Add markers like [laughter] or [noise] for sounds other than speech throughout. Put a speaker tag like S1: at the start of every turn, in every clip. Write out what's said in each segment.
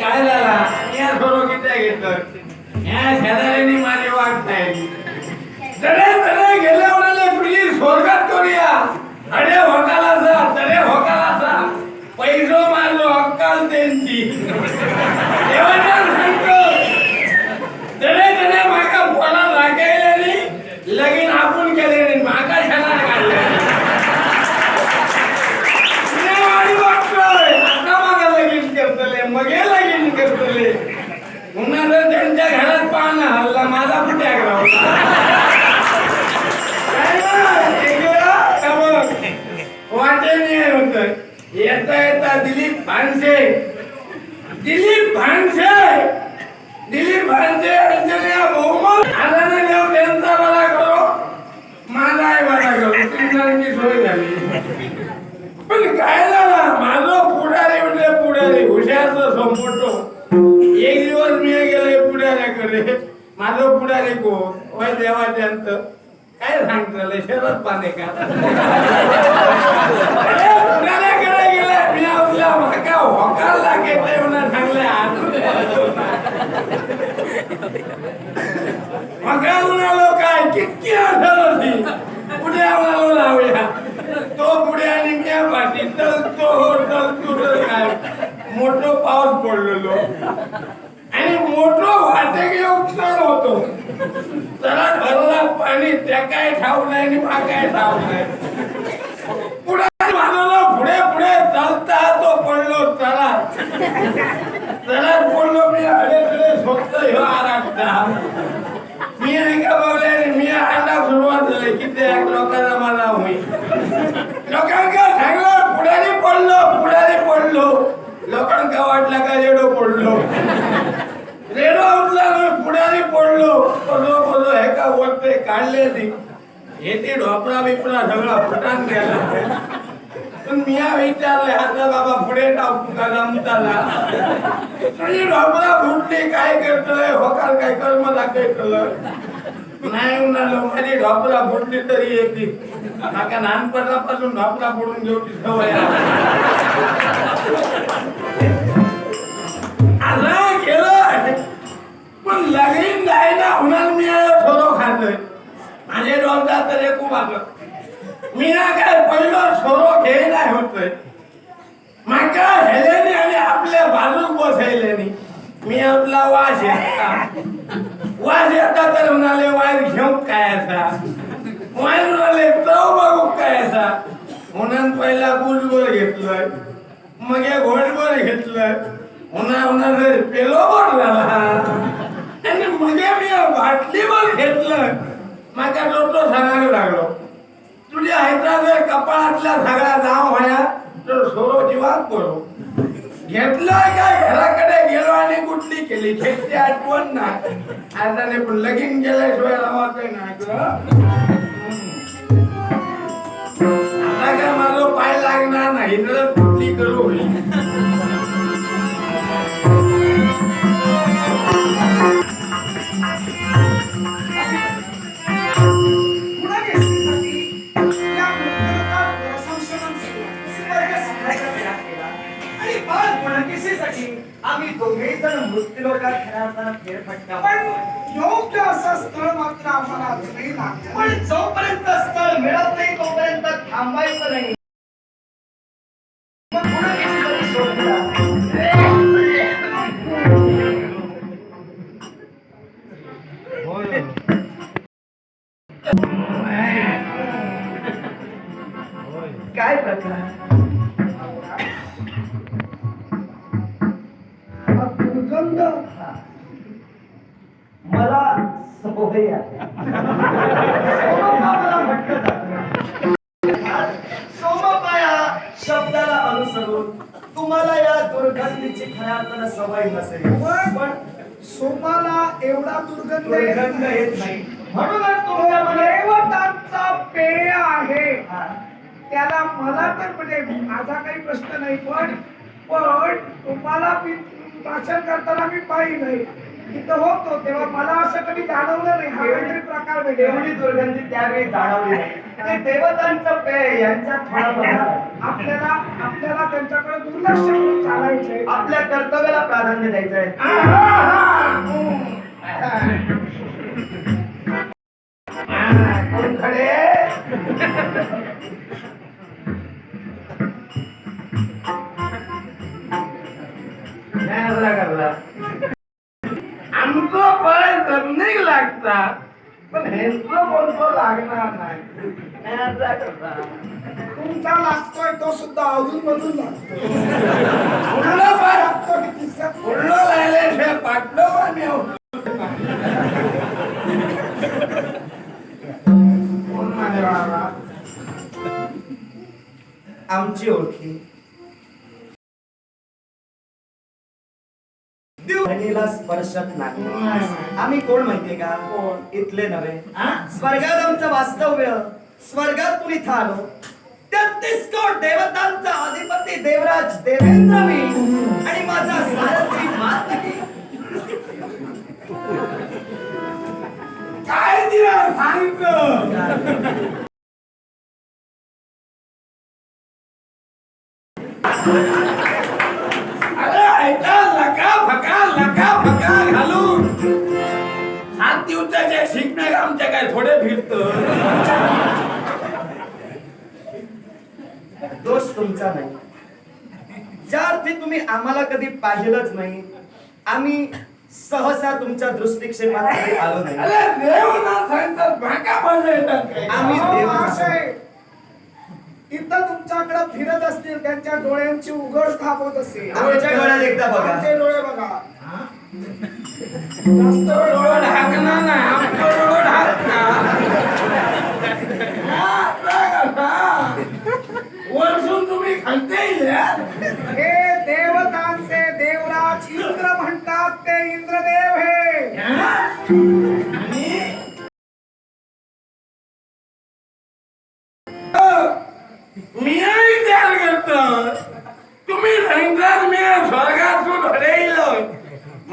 S1: काय झाला या सोरोकीच्या घेतलं? या शेजाऱ्यांनी माझे वाट नाही तडे गेले म्हणाले तुझी स्वर्गात करूया. अडे होताला जा तडे होकाला जा पैसो मारलो अक्काल त्यांची देवाच्या सांगतो तडे तडे माका बोला लागायला नाही लगीन आपण केले नाही माका शाळा काढले मी वाडी बघतोय आता मागा लगीन करतले मगे लगीन करतले पुन्हा जर त्यांच्या घरात पाहणं हल्ला माझा कुठे वाटेने फक्त येता येता दिलीप भानसे. दिलीप भानसे! दिलीप भानसे अंजलिया बहुमत आदाने देव त्यांचा बरा करो माझा आहे बरा करो तुमची सोय झाली. पण काय झाला माझं पुढारी म्हणजे पुढारी हुशारचं संपटो एक दिवस मी गेले पुढाऱ्याकडे. माझं पुढारी कोण? वय देवाच्यांत काय सांगतलं शरद पाने का अरे, पुढाऱ्याकडे गेले मी आपल्या माका होकार लागेल म्हणून सांगले आठवण मका म्हणालो काय किती असं होती पुढे म्हणालो लावूया तो पुढे आणि मी पाठी तर तो होटल तुझं काय मोठो पाऊस पडलेलो आणि मोठो वाटे घेऊन क्षण होतो जरा धरला पाणी त्या काय ठाऊ नाही आणि मा काय ठाऊ नाही पुढे मानवला पुढे पुढे चालता तो पडलो चला जरा पडलो मी अडेकडे स्वस्त ह्यो आराखता मी ऐका बघले मी आला सुरुवात झाली किती एक लोकांना मला होईल लोकांका सांगलं पुढारी पडलो पुढारी पडलो लोकांका वाटलं का रेडो पडलो रेडो उठला मी पुढारी पडलो पडलो पडलो हे का वरते काढले ती हे ती ढोपरा बिपरा सगळा फुटान गेला पण मिया विचारले आता बाबा पुढे टाकू का जमताला तुझी ढोपरा फुटली काय करतोय? होकार काय कर्म दाखवतलं नाही म्हणालो माझी ढोपरा फुटली तरी येते. माका लहानपणापासून ढोपरा फोडून घेऊची सवय आहे. आला गेलं पण लगीन जायला होणार मी थोडं खाल्लंय. माझे डोलता तर एक खूप मी ना काय पहिलं सोरो घे नाही होतोय माका हेलेनी आणि आपल्या बाजूक बसयलेनी मी आपला वास येता. वास येता तर म्हणाले वायर घेऊ काय असा? वायर म्हणाले चव बघू काय असा. म्हणून पहिला बुलवर घेतलं. मग या घोडवर घेतलं. उन्हा उन्हा जर पेलोवर झाला. आणि मग मी बाटलीवर घेतलं. माका डोटो सांगायला लागलो. तुझ्या हैदराबाद कपाळातल्या सगळ्या जाम होण्या तर सोरो जीवात करो घेतला का घराकडे गेलो आणि कुठली केली? घेतली आठवण ना आता नाही पण लगीन गेल्याशिवाय राहत नाही ना आता काय माझं पाय लागणार नाही तर कुठली करू?
S2: फेरफटका.
S3: योग्य असं स्थळ मात्र आम्हाला अजूनही लागलं
S2: पण जोपर्यंत स्थळ मिळत नाही तोपर्यंत थांबायचं नाही. काय प्रकार अर्थानं सवय नसेल.
S3: पण सोमाला एवढा दुर्गंध
S2: दुर्गंध येत नाही. म्हणूनच तुमच्या मध्ये
S3: देवतांचा पेय आहे. त्याला मला तर म्हणजे माझा काही प्रश्न नाही पण पण तुम्हाला भाषण करताना मी पाहिलंय इथं होतो तेव्हा मला असं कधी जाणवलं नाही. हा काहीतरी प्रकार वेगळा.
S2: एवढी दुर्गंधी त्यावेळी जाणवली नाही. देवतांचं पेय फळा बघा
S3: आपल्याला
S2: आपल्या कर्तव्याला प्राधान्य द्यायचं
S1: आहे खडे करला आमचं पण जमनीक लागता पण हेच कोणतं लागणार नाही? नाही
S3: तुमचा लागतोय तो सुद्धा अजून मधून लागतो
S1: उरलं पाय
S3: लागतो की तिसऱ्यात
S1: उरलं राहिल्याशिवाय पाटलं पण कोण
S2: आमची ओळखी. बहिणीला स्पर्शत नाही आम्ही कोण माहितीये का? इथले नव्हे.
S1: हा?
S2: स्वर्गात आमचं वास्तव्य. स्वर्गातून इथं आलो तेहतीस कोट देवतांचा अधिपती देवराज देवेंद्र मी. आणि माझा सारथी मातकी
S1: काय दिलं सांगितलं? अरे ऐका लका फका लका फका घालून. सात दिवसाच्या शिकणार आमच्या काय थोडे फिरत.
S2: दोष तुमचा नाही. ज्या अर्थी तुम्ही आम्हाला कधी पाहिलंच नाही आम्ही सहसा तुमच्या दृष्टिक्षेपात आलो नाही. आम्ही
S3: इथं तुमच्याकडे फिरत असतील त्यांच्या डोळ्यांची उघड थांबवत असेल
S2: आमच्या डोळ्यात एकदा बघा.
S3: आमचे डोळे बघा? जास्त वेळ
S1: सांगतात मी स्वर्गातून हरेलो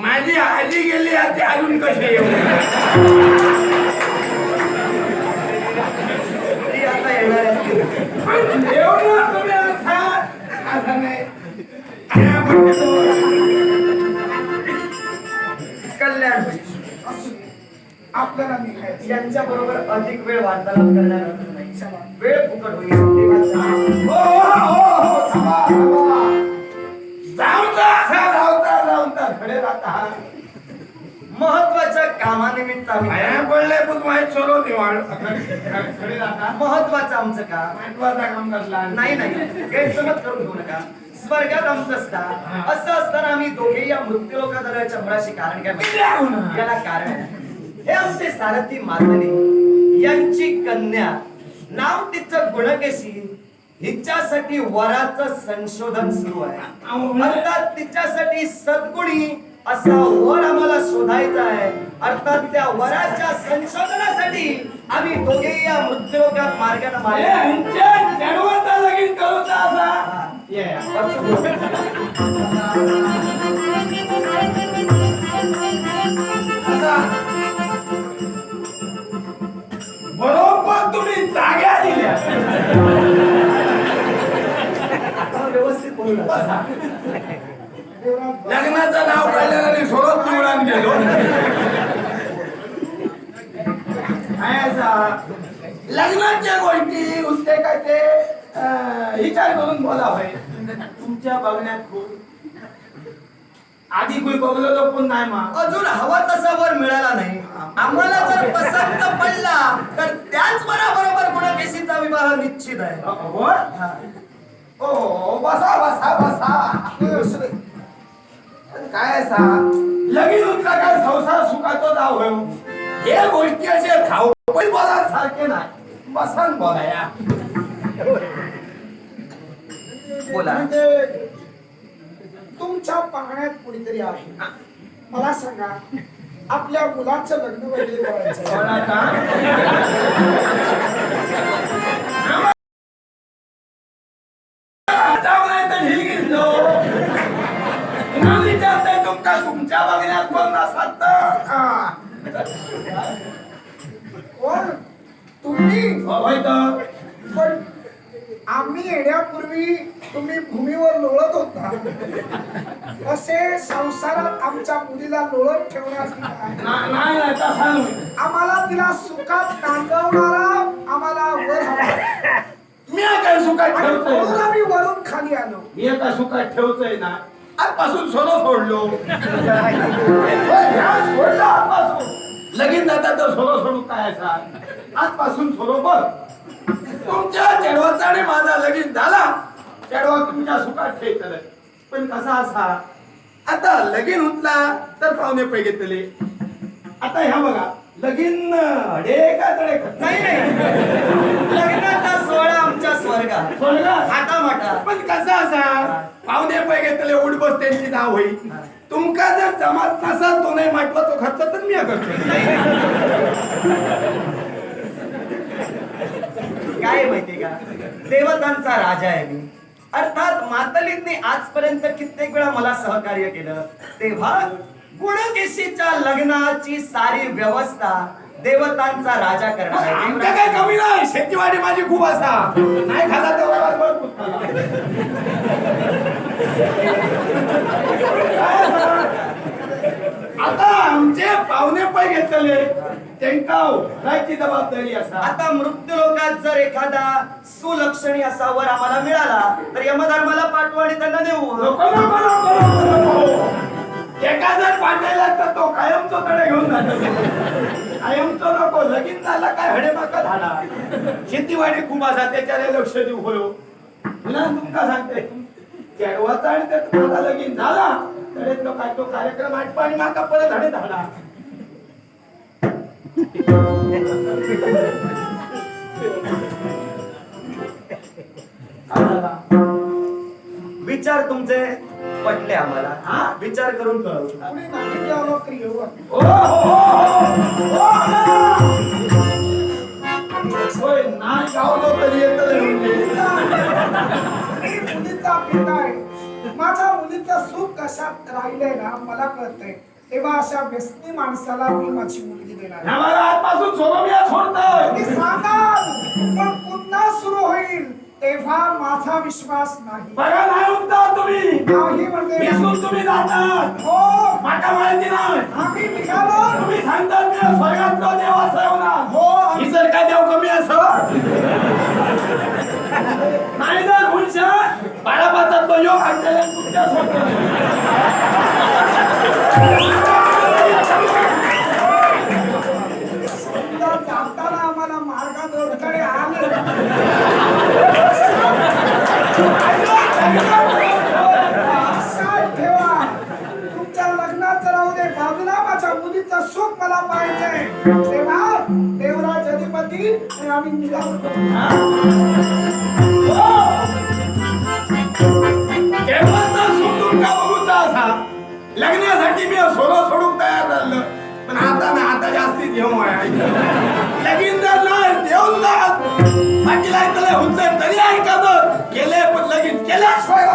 S1: माझी आजी गेली आता अजून कसे येऊ?
S2: आता येणार
S1: एवढं तुम्ही असा. असं नाही?
S2: कल्याण.
S3: आपल्याला निघायचं
S2: यांच्या बरोबर अधिक वेळ वार्तालाप करणार नाही वेळ फुकट होईल. महत्त्वाच्या कामानिमित्त आम्ही
S1: पडले पण वाईट सोडव
S2: महत्वाचं आमचं काम.
S1: महत्त्वाचा काम कसला?
S2: नाही नाही. गैरसमज करून घेऊ नका. स्वर्गात आमचं असता. असं असताना आम्ही दोघे या मृत्यूलोकादराच्या मुळाशी कारण काय. याला कारण. हे आमचे सारथी मातनी यांची कन्या. नाव तिचं गुणकेशी. हिच्यासाठी वराचं संशोधन सुरू आहे. अर्थात तिच्यासाठी सद्गुणी असा वर आम्हाला शोधायचा आहे. अर्थात त्या वराच्या संशोधनासाठी आम्ही दोघे या मृत्यूलोकात मार्गाने.
S1: बरोबर तुम्ही जाग्या दिल्या.
S2: व्यवस्थित
S3: देवराज
S1: लग्नाचं नाव काढलं आणि सोडत निवडून गेलो. लग्नाच्या गोष्टी उलटे काय ते विचार करून बोला होय तुमच्या बघण्यात खूप आधी कोणी बघलेलो पण नाही मा.
S2: अजून हवा तसा वर मिळाला नाही. आम्हाला जर पसंत पडला तर त्याच बरोबर गुणकेशीचा विवाह निश्चित आहे.
S1: हो?
S2: हा.
S1: ओ बसा बसा बसा. काय असा? लगीन उठला काय संसार सुखाचा जाव होय हे गोष्टी असे धावपळी बोला सारखे नाही. बसान बोला या
S2: बोला.
S3: म्हणजे तुमच्या पाहण्यात कुणीतरी आहे मला सांगा आपल्या मुलाचं लग्न वगैरे करायचं तुम्ही पण आम्ही येण्यापूर्वी तुम्ही भूमीवर लोळत होता. असे संसारात आमच्या मुलीला लोळत
S1: नाही
S3: आम्हाला तिला सुखात नांदवणारा आम्हाला वर हवा.
S1: मी काय सुखात ठेवतोय.
S3: आम्ही वरून खाली आलो.
S1: मी काय सुखात ठेवतोय ना आजपासून सोनं सोडलं [laughs] आजपासून. लगीन जाता तर सोनं सोडू काय असा आजपासून सोनं बघ तुमच्या चेडवाचा आणि माझा लगीन झाला. चेडवा तुमच्या सुखात ठेवतलं. पण कसा असा? आता लगीन हुतला तर पाहुणे पै घेतले. आता ह्या बघा लगीन हडे का तडे
S2: नाही नाही. लग्नाचा सोहळा आमच्या स्वर्गात.
S1: स्वर्गात?
S2: थाटामाटा
S1: पण कसा असा? पाहुणे पै घेतले उठ बस त्यांची नाव होईल. तुमका जर जमात नसा तो नाही महत्त्वाचा खर्च तर मी करतो
S2: काय माहितीये का? देवतांचा राजा आहे मी. अर्थात मातलींनी आजपर्यंत कित्येक वेळा मला सहकार्य केलं. तेव्हा गुणकेशीच्या लग्नाची सारी व्यवस्था देवतांचा राजा करणार आहे.
S1: आमच्या काय कमी नाही? शेतीवाडी माझी खूप असा. नाही खाला तर काय असा? आता आमचे पै घेतले. त्यांका राहायची जबाबदारी असा.
S2: आता मृत्यू लोकात जर एखादा सुलक्षणी असा वर आम्हाला मिळाला तर यमधर्माला पाठवू आणि त्यांना देऊ.
S1: नको नको नको नको नको. एका जर पाठायला तर तो कायमचो कडे घेऊन जातो. कायमचो नको लगीन झाला काय हडे माका झाला. शेतीवाडी खूप असा त्याच्याकडे लक्ष देऊ होयो तुला तुमका सांगते. केडवाचा आणि माझा लगीन झाला तडे तो काय तो कार्यक्रम आटपा आणि माका परत हडे झाला?
S2: विचार तुमचे पटले आम्हाला.
S1: हा?
S2: विचार करून
S1: हो हो हो हो म्हणजे.
S3: माझ्या मुलीचं सुख कशात राहिलंय ना मला कळतंय. तेव्हा अशा व्यसनी माणसाला मी माझी मुलगी देणार.
S1: आजपासून सोडतोय.
S3: सांगाल पण पुन्हा सुरू होईल तेव्हा माझा विश्वास नाही.
S1: बघा नाही उठता तुम्ही.
S3: नाही म्हणजे
S1: विसरून तुम्ही जातात.
S3: हो.
S1: माका माहिती नाही.
S3: आम्ही निघालो.
S1: तुम्ही सांगतात मी स्वर्गातलो देव असं
S3: हो.
S1: ही जर काय देव कमी असं. नाही जर हुनशा बाळापाचा तो योग आणलेला
S3: तुमच्यासोबत. देवराज अधिपती आम्ही निघालो.
S1: लग्नासाठी मी सोनं सोडून तयार झालं. पण आता ना आता जास्ती घेऊ लगीन जर नाही देऊन जात बाकी तरी होत नाही तरी ऐकत गेले पण लगीन केल्याशिवाय